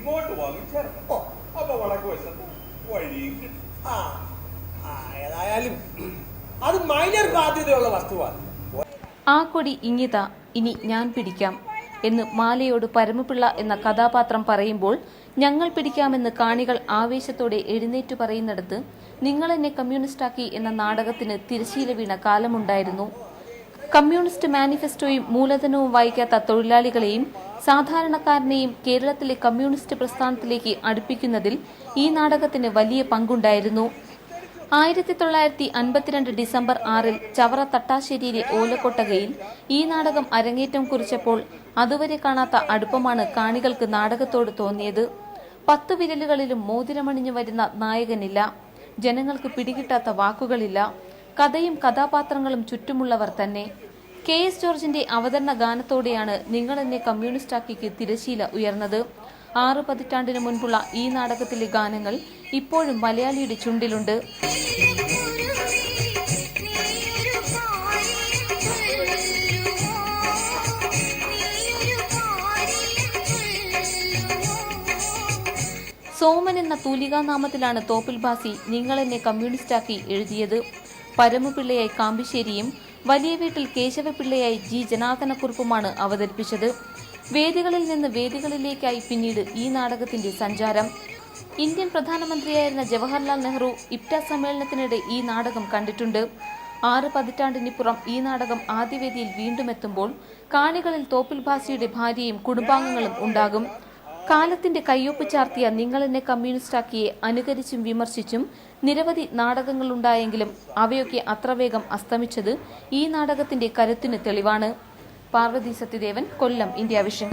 ഇങ്ങോട്ട് വന്നു ഓ. അപ്പൊ വടക്ക് വശത്ത് ആ ആ, ഏതായാലും അത് മൈനർ ബാധ്യതയുള്ള വസ്തുവാണ്. ആ കൊടി ഇങ്ങിത ഇനി ഞാൻ പിടിക്കാം എന്ന് മാലയോട് പരമപിള്ള എന്ന കഥാപാത്രം പറയുമ്പോൾ ഞങ്ങൾ പിടിക്കാമെന്ന് കാണികൾ ആവേശത്തോടെ എഴുന്നേറ്റു പറയുന്നിടത്ത് നിങ്ങളെന്നെ കമ്മ്യൂണിസ്റ്റാക്കി എന്ന നാടകത്തിന് തിരശീല വീണ കാലമുണ്ടായിരുന്നു. കമ്മ്യൂണിസ്റ്റ് മാനിഫെസ്റ്റോയും മൂലധനവും വായിക്കാത്ത തൊഴിലാളികളെയും സാധാരണക്കാരനെയും കേരളത്തിലെ കമ്മ്യൂണിസ്റ്റ് പ്രസ്ഥാനത്തിലേക്ക് അടുപ്പിക്കുന്നതിൽ ഈ നാടകത്തിന് വലിയ പങ്കുണ്ടായിരുന്നു. ആയിരത്തി തൊള്ളായിരത്തി അൻപത്തിരണ്ട് ഡിസംബർ ആറിൽ ചവറ തട്ടാശ്ശേരിയിലെ ഓലക്കൊട്ടകയിൽ ഈ നാടകം അരങ്ങേറ്റം കുറിച്ചപ്പോൾ അതുവരെ കാണാത്ത അടുപ്പമാണ് കാണികൾക്ക് നാടകത്തോട് തോന്നിയത്. പത്തു വിരലുകളിലും മോതിരമണിഞ്ഞു വരുന്ന നായകനില്ല. ജനങ്ങൾക്ക് പിടികിട്ടാത്ത വാക്കുകളില്ല. കഥയും കഥാപാത്രങ്ങളും ചുറ്റുമുള്ളവർ തന്നെ. കെ എസ് ജോർജിന്റെ അവതരണ ഗാനത്തോടെയാണ് നിങ്ങൾ എന്നെ കമ്മ്യൂണിസ്റ്റാക്കിക്ക് തിരശീല ഉയർന്നത്. ആറ് പതിറ്റാണ്ടിന് മുൻപുള്ള ഈ നാടകത്തിലെ ഗാനങ്ങൾ ഇപ്പോഴും മലയാളിയുടെ ചുണ്ടിലുണ്ട്. സോമൻ എന്ന തൂലികാനാമത്തിലാണ് തോപ്പിൽ ഭാസി നിങ്ങൾ എന്നെ കമ്മ്യൂണിസ്റ്റാക്കി എഴുതിയത്. പരമപിള്ളയായി കാമ്പിശ്ശേരിയും വലിയ വീട്ടിൽ കേശവപിള്ളയായി ജി. ജനാർദ്ദനക്കുറുപ്പുമാണ് അവതരിപ്പിച്ചത്. വേദികളിൽ നിന്ന് വേദികളിലേക്കായി പിന്നീട് ഈ നാടകത്തിന്റെ സഞ്ചാരം. ഇന്ത്യൻ പ്രധാനമന്ത്രിയായിരുന്ന ജവഹർലാൽ നെഹ്റു ഇപ്റ്റ സമ്മേളനത്തിനിടെ ഈ നാടകം കണ്ടിട്ടുണ്ട്. ആറ് പതിറ്റാണ്ടിനിപ്പുറം ഈ നാടകം ആദ്യവേദിയിൽ വീണ്ടും എത്തുമ്പോൾ കാണികളിൽ തോപ്പിൽ ഭാസിയുടെ ഭാര്യയും കുടുംബാംഗങ്ങളും ഉണ്ടാകും. കാലത്തിന്റെ കയ്യൊപ്പ് ചാർത്തിയ നിങ്ങൾ എന്നെ കമ്മ്യൂണിസ്റ്റാക്കിയെ അനുകരിച്ചും വിമർശിച്ചും നിരവധി നാടകങ്ങളുണ്ടായെങ്കിലും അവയൊക്കെ അത്ര വേഗം അസ്തമിച്ചത് ഈ നാടകത്തിന്റെ കരുത്തിന് തെളിവാണ്. Parvathi Sathyadevan Kollam India vision.